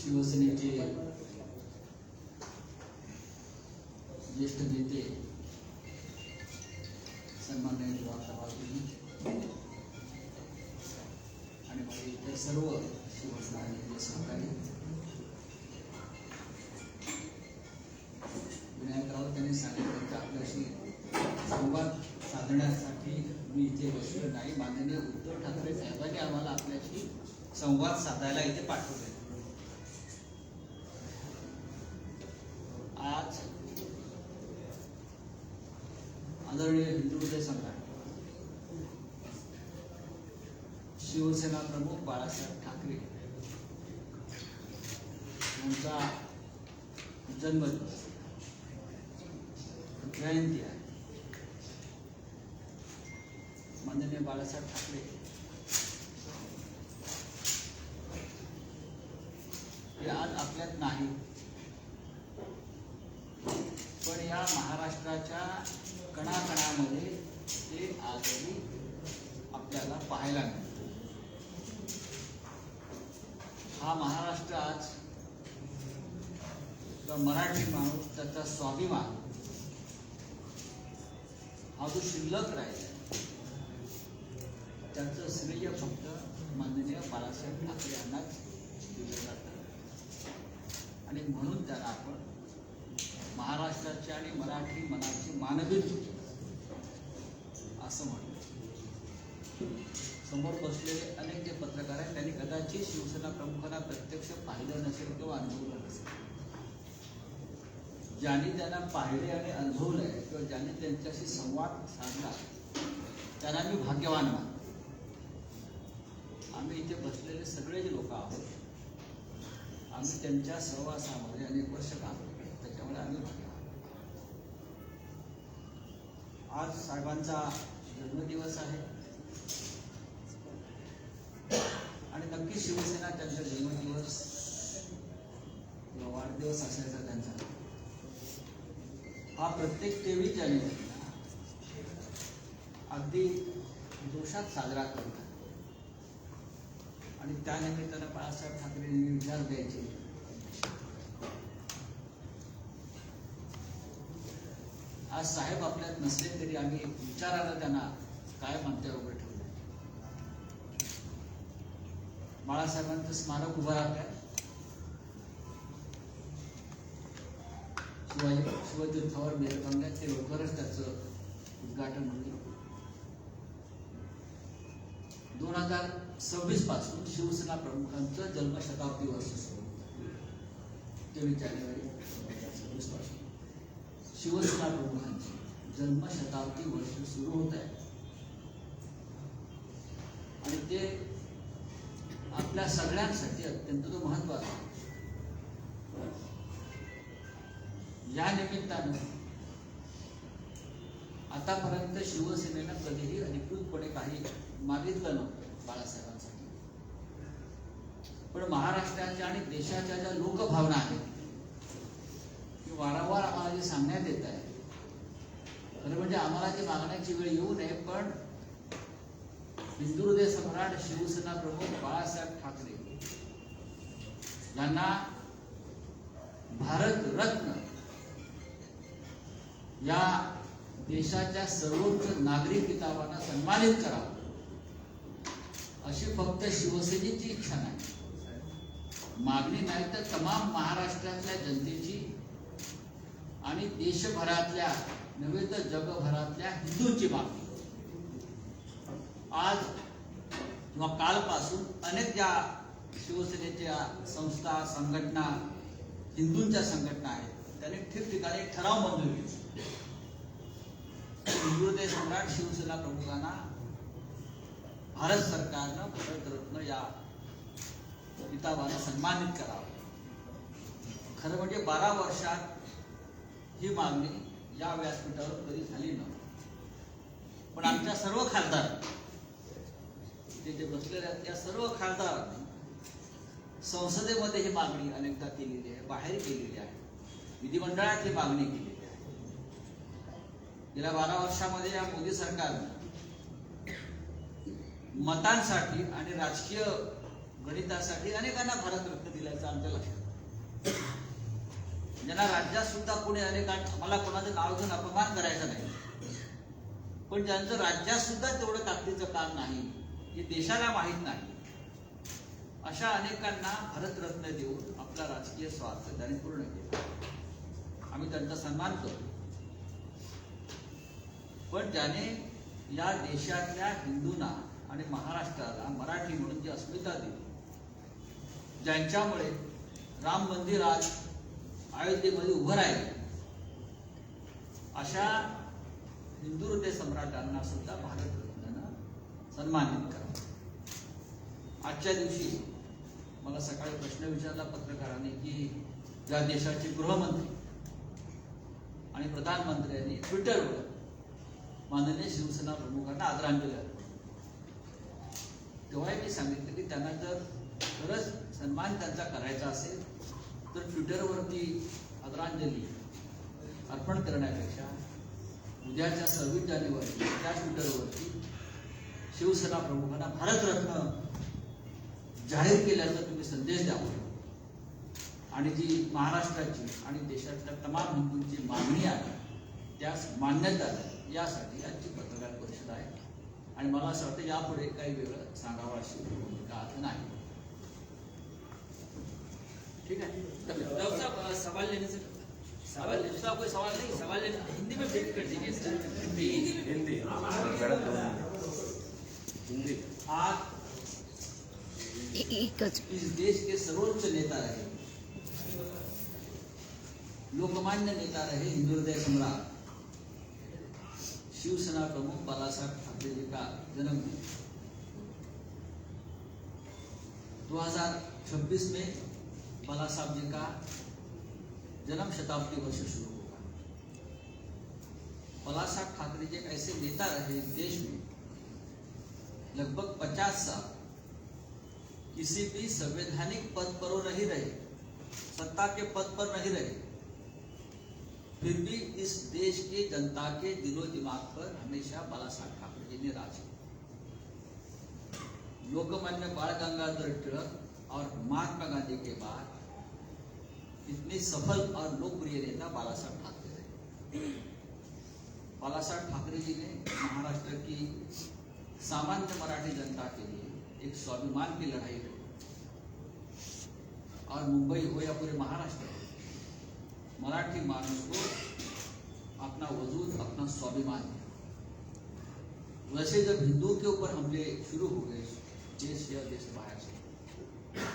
शिवसेनेचे ज्येष्ठ नेते सन्मान्य वार्ताहर आणि माझे इतर सर्व शिवसेना नेते सहकारी. विनायक राऊत यांनी सांगितलं की आपल्याशी संवाद साधण्यासाठी मी इथे बसलो नाही. माननीय उद्धव ठाकरे साहेबांनी आम्हाला आपल्याशी संवाद साधायला इथे पाठवले आज आदरणीय हिंदू हृदय सम्राट शिवसेना प्रमुख बाळासाहेब ठाकरे यांचा जन्मदिवस. जयंती आहे. माननीय बाळासाहेब ठाकरे. हे आज आपल्यात नाही. पण या महाराष्ट्राच्या कणाकणामध्ये ते आजही आपल्याला पाहायला मिळतं. हा महाराष्ट्र आज मराठी माणूस त्याचा स्वाभिमान हा जो शिल्लक राहिला त्याचं श्रेय फक्त माननीय बाळासाहेब ठाकरे यांनाच दिलं जातं. आणि म्हणून त्यांना आपण महाराष्ट्राचे आणि मराठी मनाचे मानवीर असं म्हणतो समोर बसलेले अनेक जे पत्रकार आहेत त्यांनी कदाचित शिवसेना प्रमुखांना प्रत्यक्ष पाहिलं नसेल किंवा अनुभवलं नसेल. ज्यांनी त्यांना पाहिले आणि अनुभवलंय किंवा ज्यांनी त्यांच्याशी संवाद साधला त्यांना मी भाग्यवान मानतो. आम्ही इथे बसलेले सगळे जे लोक आहोत आम्ही त्यांच्या सहवासामध्ये अनेक वर्ष काम केलं आज साहेबांचा जन्मदिवस आहे. आणि नक्की शिवसेना त्यांचा जन्मदिवस किंवा वाढदिवस असायचा त्यांचा. हा प्रत्येक तेवीस जानेवारीला अगदी दोषात साजरा करतात. आणि त्यानिमित्तानं बाळासाहेब ठाकरेंनी विचार द्यायचे. आज साहेब आपल्यात नसले तरी आम्ही विचारानं त्यांना काय म्हणते उभं ठेवलं. बाळासाहेबांचं स्मारक उभं राहत आहे शिवाजी शिवतीर्थावर मेहरबांग्यात ते लवकरच त्याचं उद्घाटन होईल. दोन हजार सव्वीसपासून शिवसेना प्रमुखांचं जन्मशताब्दी वर्ष सुरू होतं. तेवीस जानेवारी दोन हजार सव्वीसपासून शिवसेना प्रमुखांची जन्मशताब्दी वर्ष सुरू होत आहे. आणि ते आपल्या सगळ्यांसाठी अत्यंत तो महत्त्वाचा या निमित्तानं आतापर्यंत शिवसेनेनं कधीही अधिकृतपणे काही मागितलं नव्हतं बाळासाहेबांसाठी. पण महाराष्ट्राच्या आणि देशाच्या ज्या लोकभावना आहेत वारंवार आम्हाला जे सांगण्यात येत आहे खरं म्हणजे आम्हाला ती मागण्याची वेळ येऊ नये पण हिंदू हृदय सम्राट शिवसेना प्रमुख बाळासाहेब ठाकरे यांना भारत रत्न या देशाच्या सर्वोच्च नागरिक किताबांना सन्मानित करावं अशी फक्त शिवसेनेची इच्छा नाही. मागणी नाही तर तमाम महाराष्ट्रातल्या जनतेची आणि देशभरातल्या नव्हे तर जगभरातल्या हिंदूंची मागणी आज किंवा कालपासून अनेक ज्या शिवसेनेच्या संस्था संघटना हिंदूंच्या संघटना आहेत त्याने ठिकठिकाणी ठराव मंजूर केला. हिंदू सम्राट शिवसेना प्रमुखांना भारत सरकारनं भारतरत्न या किताबाला सन्मानित करावं. खरं म्हणजे बारा वर्षात ही मागणी या व्यासपीठावर कधी झाली नव्हती. पण आमच्या सर्व खासदार इथे जे बसलेले आहेत त्या सर्व खासदारांनी संसदेमध्ये ही मागणी अनेकदा केलेली आहे बाहेर केलेली आहे. विधिमंडळात ही मागणी केलेली आहे. गेल्या बारा वर्षामध्ये या मोदी सरकारनं मतांसाठी आणि राजकीय गणितासाठी अनेकांना भारतरत्न दिल्याचं आमच्या लक्षात ज्यांना राज्यात सुद्धा कोणी अनेकांना मला कोणाचं नाव घेऊन अपमान करायचा नाही. पण ज्यांचं राज्यात सुद्धा तेवढं ताकदीचं काम नाही हे देशाला माहीत नाही. अशा अनेकांना भारतरत्न देऊन आपला राजकीय स्वार्थ त्यांनी पूर्ण केला. आम्ही त्यांचा सन्मान करतो. पण ज्याने या देशातल्या हिंदूंना आणि महाराष्ट्राला मराठी म्हणून जी अस्मिता दिली ज्यांच्यामुळे राम मंदिर आज अयोध्येमध्ये उभं राहिले. अशा हिंदू हृदय सम्राटांना सुद्धा भारतरत्नानं सन्मानित करा आजच्या दिवशी मला सकाळी प्रश्न विचारला पत्रकाराने की ज्या देशाचे गृहमंत्री आणि प्रधानमंत्र्यांनी ट्विटरवर माननीय शिवसेना प्रमुखांना आदरांजली अर्पण तेव्हाही मी सांगितलं की त्यांना जर खरंच सन्मान त्यांचा करायचा असेल तर ट्विटरवरती आदरांजली अर्पण करण्यापेक्षा उद्याच्या सव्वीस जानेवारी त्या ट्विटरवरती शिवसेना प्रमुखांना भारतरत्न जाहीर केल्याचा तुम्ही संदेश द्यावा आणि जी महाराष्ट्राची आणि देशातल्या तमाम हिंदूंची मागणी आहे त्यास मान्यता द्या यासाठी आजची पत्रकार परिषद आहे. आणि मला असं वाटतं यापुढे काही वेगळं सांगावं अशी भूमिका आता नाही. ठीक है? डॉक्टर साहब सवाल लेने से सवाल दूसरा कोई सवाल नहीं सवाल लेने हिंदी में भेज कर दीजिए सर। हिंदी। हिंदी हिंदी। आज इस देश के सर्वोच्च नेता रहे। लोकमान्य नेता रहे हिंदू हृदय सम्राट। शिवसेना प्रमुख बालासाहेब ठाकरे जी का जन्मदिन 2026 में बाला साहब जी का जन्म शताब्दी वर्ष शुरू होगा। बाला साहब ठाकरे जी ऐसे नेता रहे देश में लगभग 50 साल किसी भी संवैधानिक पद पर वो नहीं रहे, सत्ता के पद पर नहीं रहे, फिर भी इस देश की जनता के दिलो दिमाग पर हमेशा बाला साहब ठाकरे जी ने राज किया। लोकमान्य बाल गंगाधर तिलक और महात्मा गांधी के बाद इतने सफल और लोकप्रिय नेता बाला साहब ठाकरे रहे बाला साहब ठाकरे जी ने महाराष्ट्र की सामान्य मराठी जनता के लिए एक स्वाभिमान की लड़ाई लड़ी। और मुंबई हो या पूरे महाराष्ट्र हो, मराठी मानस को अपना वजूद, अपना स्वाभिमान। वैसे जब हिंदुओं के ऊपर हमले शुरू हो गए, देश या देश बाहर से,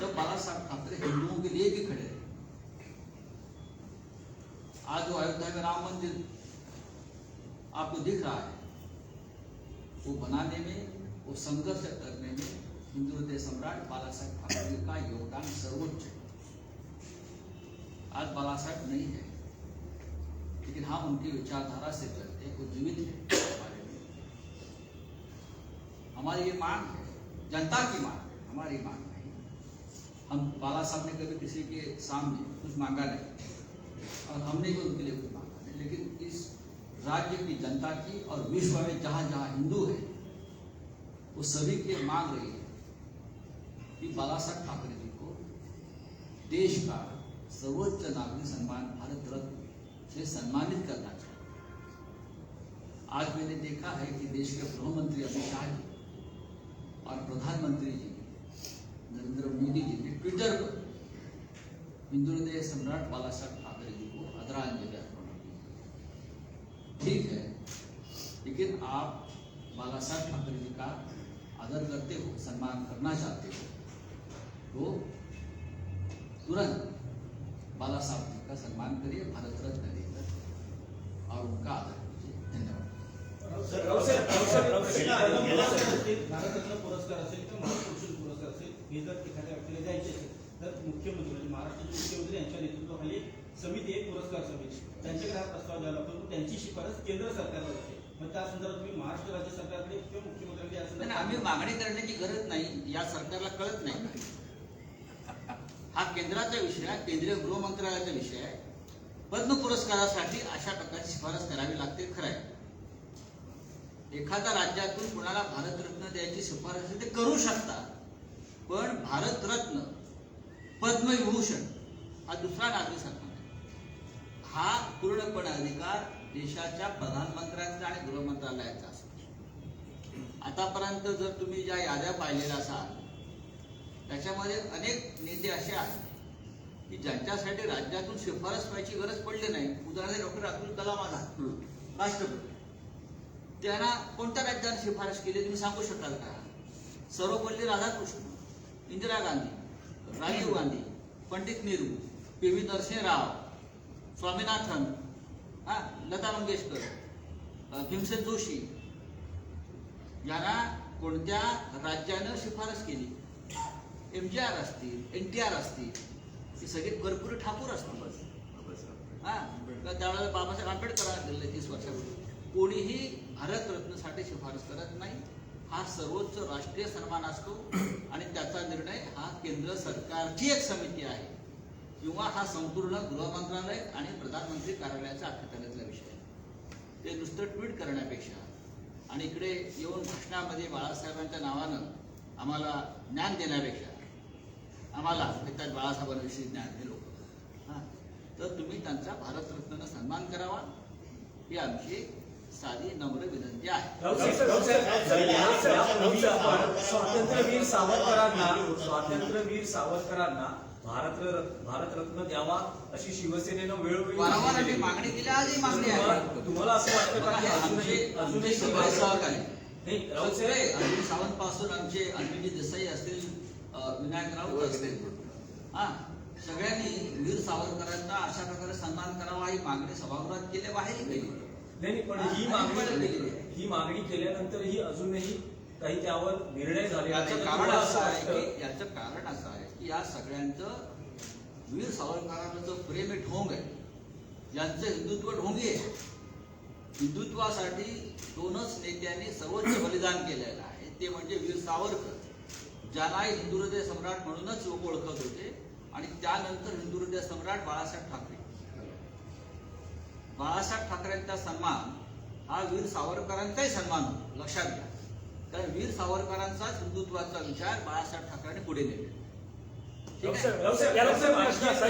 तब बाला साहब ठाकरे हिंदुओं के लिए भी खड़े रहे। आज जो अयोध्या में राम मंदिर आपको दिख रहा है। वो बनाने में, वो संघर्ष करने में हिंदू हृदय सम्राट बाला साहेब का योगदान सर्वोच्च है। आज बाला साहेब नहीं है, लेकिन हम उनकी विचारधारा से चलते वो जीवित है हमारे लिए। हमारी ये मांग है, जनता की मांग है, हमारी मांग नहीं। हम बाला साहब ने कभी किसी के सामने कुछ मांगा नहीं। और हमने भी उनके लिए मांगा नहीं लेकिन इस राज्य की जनता की और विश्व में जहाँ जहाँ हिंदू है, वो सभी की मांग रही है कि बाला साहब ठाकरे जी को देश का सर्वोच्च नागरिक सम्मान, भारत रत्न से सम्मानित करना चाहिए। आज मैंने देखा है कि देश के गृहमंत्री अमित शाह जी और प्रधानमंत्री जी, नरेंद्र मोदी जी ने ट्विटर पर हिंदू हृदय सम्राट बाला साहब आदरांजलि अर्पण ठीक है? लेकिन आप बाला साहब ठाकरे जी का आदर करते हो सम्मान करना चाहते हो तो तुरंत बाला साहब जी का सम्मान करिए भारत रत्न देकर और उनका आदर कीजिए। धन्यवाद। भारतरत्न पुरस्कार असेल किंवा महापुरुष पुरस्कार असेल हे जर एखाद्या व्यक्तीला द्यायचे असेल तर मुख्यमंत्री म्हणजे महाराष्ट्राचे मुख्यमंत्री यांच्या नेतृत्वाखाली समिती एक पुरस्कार समिती. त्यांच्याकडे हा प्रस्ताव द्यावा लागतो. त्यांची शिफारस केंद्र सरकारला जाते मग त्या संदर्भात तुम्ही महाराष्ट्र राज्य सरकारकडे किंवा मुख्यमंत्र्यांकडे आम्ही मागणी करण्याची गरज नाही. या सरकारला कळत नाही. हा केंद्राचा विषय आहे केंद्रीय गृहमंत्रालयाचा विषय आहे. पद्म पुरस्कारासाठी अशा प्रकारची शिफारस करावी लागते खरं आहे. एखाद्या राज्यातून कुणाला भारतरत्न द्यायची शिफारस आहे ते करू शकतात. पण भारतरत्न पद्मविभूषण हा दुसरा नागरी सन्मान आहे हा पूर्णपणे अधिकार देशाच्या प्रधानमंत्र्यांचा आणि गृहमंत्रालयाचा असतो. आतापर्यंत जर तुम्ही ज्या याद्या पाहिलेल्या असाल त्याच्यामध्ये अनेक नेते असे आहेत की ज्यांच्यासाठी राज्यातून शिफारस व्हायची गरज पडली नाही. उदाहरणार्थ डॉक्टर अब्दुल कलाम आझाद राष्ट्रपती. त्यांना कोणत्या राज्याने शिफारस केली तुम्ही सांगू शकाल का? सर्वपल्ली राधाकृष्ण इंदिरा गांधी राजीव गांधी पंडित नेहरू पी व्ही नरसिंहराव स्वामीनाथन हा लता मंगेशकर भीमसेन जोशी यांना कोणत्या राज्यानं शिफारस केली? एम जी आर असतील एन टी आर असतील ही सगळी कर्पुरी ठाकूर असतील. हा त्यावेळेला बाबासाहेब आंबेडकर गेले तीस वर्षापूर्वी. कोणीही भारतरत्नसाठी शिफारस करत नाही. हा सर्वोच्च राष्ट्रीय सन्मान असतो आणि त्याचा निर्णय हा केंद्र सरकारची एक समिती आहे. किंवा हा संपूर्ण गृहमंत्रालय आणि प्रधानमंत्री कार्यालयाचा अखत्यारीतला विषय आहे. ते नुसतं ट्विट करण्यापेक्षा आणि इकडे येऊन भाषणामध्ये बाळासाहेबांच्या नावानं आम्हाला ज्ञान देण्यापेक्षा आम्हाला त्यात बाळासाहेबांविषयी ज्ञान दिलो हां. तर तुम्ही त्यांचा भारतरत्नानं सन्मान करावा. ही आमची साधी नम्र विनंती आहे. स्वातंत्र्यवीर सावरकरांना स्वातंत्र्यवीर सावरकरांना भारत भारतरत्न द्यावा अशी शिवसेनेनं वेळोवेळी वारंवार मागणी आम्ही. मागणी केली आजही मागणी आहे. तुम्हाला तुम्हाला असं वाटतं का की अजूनही अजूनही सगळे सहकारी. नाही राऊत सगळे साहेब, अरविंद सावंत पासून आमचे अनिलजी देसाई असतील अ, विनायक राऊत असतील. हा सगळ्यांनी वीर सावरकरांचा अशा प्रकारे सन्मान करावा ही मागणी सभागृहात केली बाहेर केली. नाही नाही, पण ही मागणी ही मागणी केल्यानंतरही अजूनही काही त्यावर निर्णय नाही. याचं कारण तुम्हाला असं आहे वाटतं- की याचं कारण असं आहे की या सगळ्यांचं वीर सावरकरांचं जो प्रेम आहे ढोंग आहे. ज्यांचं हिंदुत्व ढोंगी आहे. हिंदुत्वासाठी दोनच नेत्यांनी सर्वोच्च बलिदान केलेलं आहे. ते म्हणजे वीर सावरकर ज्याला हिंदू हृदय सम्राट म्हणूनच लोक ओळखत होते आणि त्यानंतर हिंदू हृदय सम्राट बाळासाहेब ठाकरे. बाळासाहेब ठाकरेंचा सन्मान हा वीर सावरकरांचाही सन्मान होतो लक्षात घ्या. कारण वीर सावरकरांचाच हिंदुत्वाचा विचार बाळासाहेब ठाकरेंनी पुढे नेले प्रश्न असा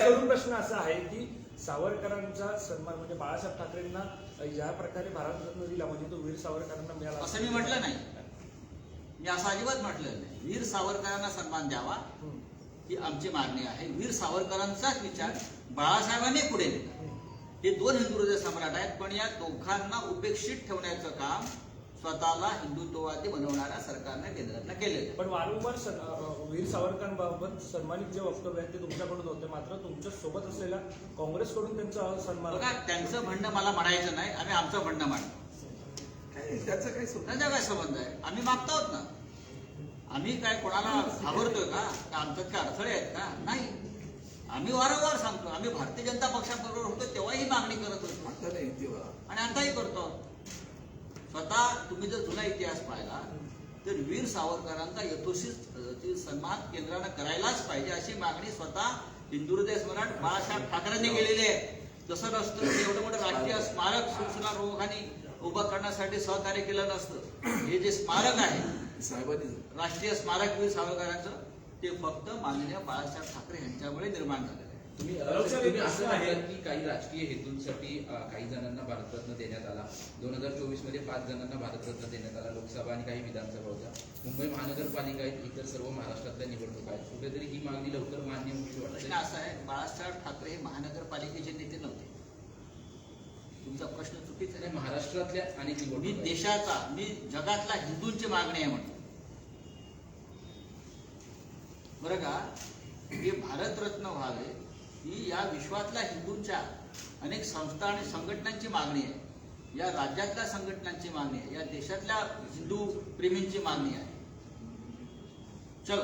आहे, प्रश्न असा आहे की सावरकरांचा सन्मान म्हणजे बाळासाहेब ठाकरेंना ज्या प्रकारे भारतरत्न दिला म्हणजे तो वीर सावरकरांना मिळाला असं मी म्हटलं नाही. मी असं अजिबात म्हटलं नाही. वीर सावरकरांना सन्मान द्यावा. ही आमची मागणी आहे. वीर सावरकरांचाच विचार बाळासाहेबांनी पुढे नेला. हे दोन हिंदू हृदय सम्राट आहेत पण या दोघांना उपेक्षित ठेवण्याचं काम स्वतःला हिंदुत्ववादी बनवणाऱ्या सरकारने केंद्रानं केलेलं आहे. पण वारंवार अं, वीर सावरकरांबाबत सन्मानित जे वक्तव्य आहे ते तुमच्याकडून होते मात्र तुमच्यासोबत असलेल्या काँग्रेसकडून त्यांचा सन्मान बघा त्यांचं म्हणणं मला म्हणायचं नाही आम्ही आमचं म्हणणं मांडतो. त्याचं काही सुद्धा त्यांचा काय संबंध आहे? आम्ही मागतो आहोत ना. आम्ही काय कोणाला घाबरतोय का? का आमच्यात काय अडथळे आहेत का? नाही. आम्ही वारंवार सांगतो आम्ही भारतीय जनता पक्षाबरोबर होतो तेव्हाही मागणी करत होतो. आता नाही तेव्हा. आणि आताही करतो. स्वतः तुम्ही जर जुना इतिहास पाहिला तर वीर सावरकरांचा यथोचित अ, ती सन्मान केंद्रानं करायलाच पाहिजे अशी मागणी स्वतः हिंदू हृदय सम्राट बाळासाहेब ठाकरेंनी केलेली आहे. तसं नसतं एवढं मोठं राष्ट्रीय स्मारक शिवसेना प्रमुखांनी उभं करण्यासाठी सहकार्य केलं नसतं. हे जे स्मारक आहे साहेबांनी राष्ट्रीय स्मारक वीर सावरकरांचं ते फक्त माननीय बाळासाहेब ठाकरे यांच्यामुळे निर्माण आहे तुम्ही असं आहे. की काही राजकीय हेतूंसाठी काही जणांना भारतरत्न देण्यात आला. दोन हजार चोवीसमध्ये पाच जणांना भारतरत्न देण्यात आला. लोकसभा आणि काही विधानसभा होत्या. मुंबई महानगरपालिका आहेत इतर सर्व महाराष्ट्रातल्या निवडणुका आहेत. कुठेतरी ही मागणी लवकर मान्य प्रश्न वाटते. असा आहे बाळासाहेब ठाकरे हे महानगरपालिकेचे नेते नव्हते. तुमचा प्रश्न चुकीचा आहे. महाराष्ट्रातल्या अनेक मी. देशाचा मी जगातला हिंदूंची मागणी आहे म्हणतो बरं का? हे भारतरत्न व्हावे ही या विश्वातल्या हिंदूंच्या अनेक संस्था आणि संघटनांची मागणी आहे. या राज्यातल्या संघटनांची मागणी आहे. या देशातल्या हिंदू प्रेमींची मागणी आहे. चलो.